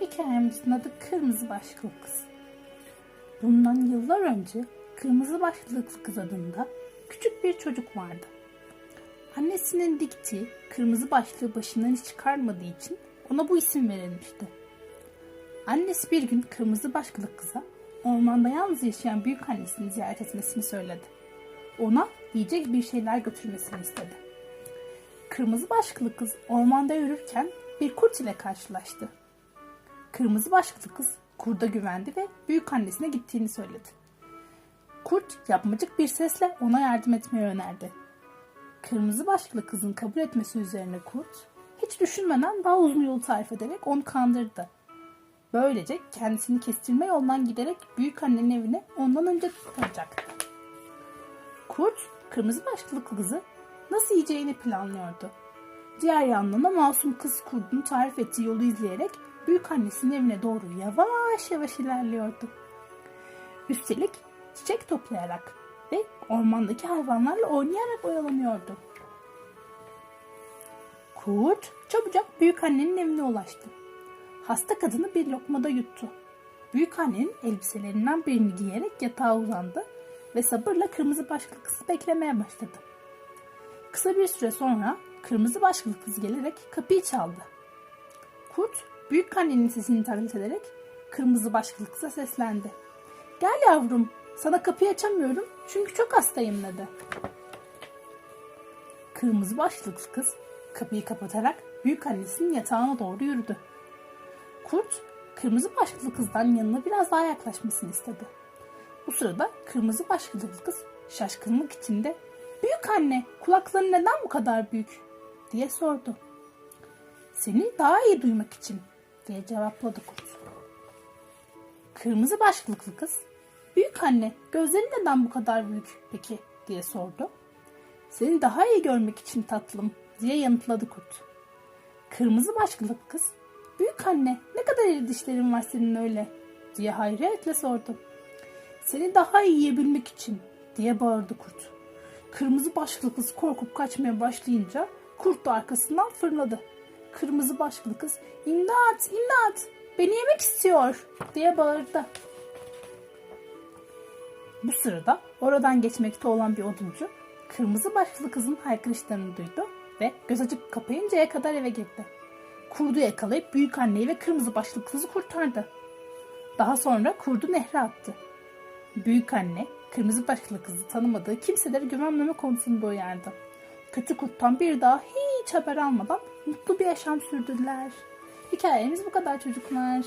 Hikayemizin adı Kırmızı Başlıklı Kız. Bundan yıllar önce Kırmızı Başlıklı Kız adında küçük bir çocuk vardı. Annesinin diktiği kırmızı başlığı başından hiç çıkarmadığı için ona bu isim verilmişti. Annesi bir gün kırmızı başlıklı kıza ormanda yalnız yaşayan büyük annesini ziyaret etmesini söyledi. Ona yiyecek bir şeyler götürmesini istedi. Kırmızı başlıklı kız ormanda yürürken bir kurt ile karşılaştı. Kırmızı başlıklı kız kurda güvendi ve büyük annesine gittiğini söyledi. Kurt yapmacık bir sesle ona yardım etmeyi önerdi. Kırmızı başlıklı kızın kabul etmesi üzerine kurt hiç düşünmeden daha uzun yolu tarif ederek onu kandırdı. Böylece kendisini kestirme yolundan giderek büyük annenin evine ondan önce varacaktı. Kurt kırmızı başlıklı kızı nasıl yiyeceğini planlıyordu. Diğer yandan da masum kız kurdun tarif ettiği yolu izleyerek büyük annesinin evine doğru yavaş yavaş ilerliyordu. Üstelik çiçek toplayarak ve ormandaki hayvanlarla oynayarak oyalanıyordu. Kurt çabucak büyük annenin evine ulaştı. Hasta kadını bir lokmada yuttu. Büyük annenin elbiselerinden birini giyerek yatağa uzandı ve sabırla kırmızı başlıklı kızı beklemeye başladı. Kısa bir süre sonra kırmızı başlıklı kız gelerek kapıyı çaldı. Kurt büyük annenin sesini taklit ederek kırmızı başlıklı kıza seslendi. Gel yavrum sana kapıyı açamıyorum çünkü çok hastayım dedi. Kırmızı başlıklı kız kapıyı kapatarak büyük annesinin yatağına doğru yürüdü. Kurt kırmızı başlıklı kızdan yanına biraz daha yaklaşmasını istedi. Bu sırada kırmızı başlıklı kız şaşkınlık içinde Büyük anne kulakların neden bu kadar büyük diye sordu. Seni daha iyi duymak için diye cevapladı kurt. Kırmızı başlıklı kız Büyük anne gözlerin neden bu kadar büyük peki diye sordu. Seni daha iyi görmek için tatlım diye yanıtladı kurt. Kırmızı başlıklı kız Büyük anne ne kadar iri dişlerin var senin öyle diye hayretle sordu. Seni daha iyi yiyebilmek için diye bağırdı kurt. Kırmızı başlıklı kız korkup kaçmaya başlayınca kurt da arkasından fırladı. Kırmızı başlıklı kız imdat imdat beni yemek istiyor diye bağırdı. Bu sırada oradan geçmekte olan bir oduncu kırmızı başlıklı kızın haykırışlarını duydu ve göz açıp kapayıncaya kadar eve girdi. Kurdu yakalayıp büyük anneyi ve kırmızı başlıklı kızı kurtardı. Daha sonra kurdu nehre attı. Büyük anne kırmızı başlıklı kızı tanımadığı kimselere güvenmeme konusunda uyardı. Kötü kurttan bir daha hiç haber almadan mutlu bir yaşam sürdürdüler. Hikayemiz bu kadar çocuklar.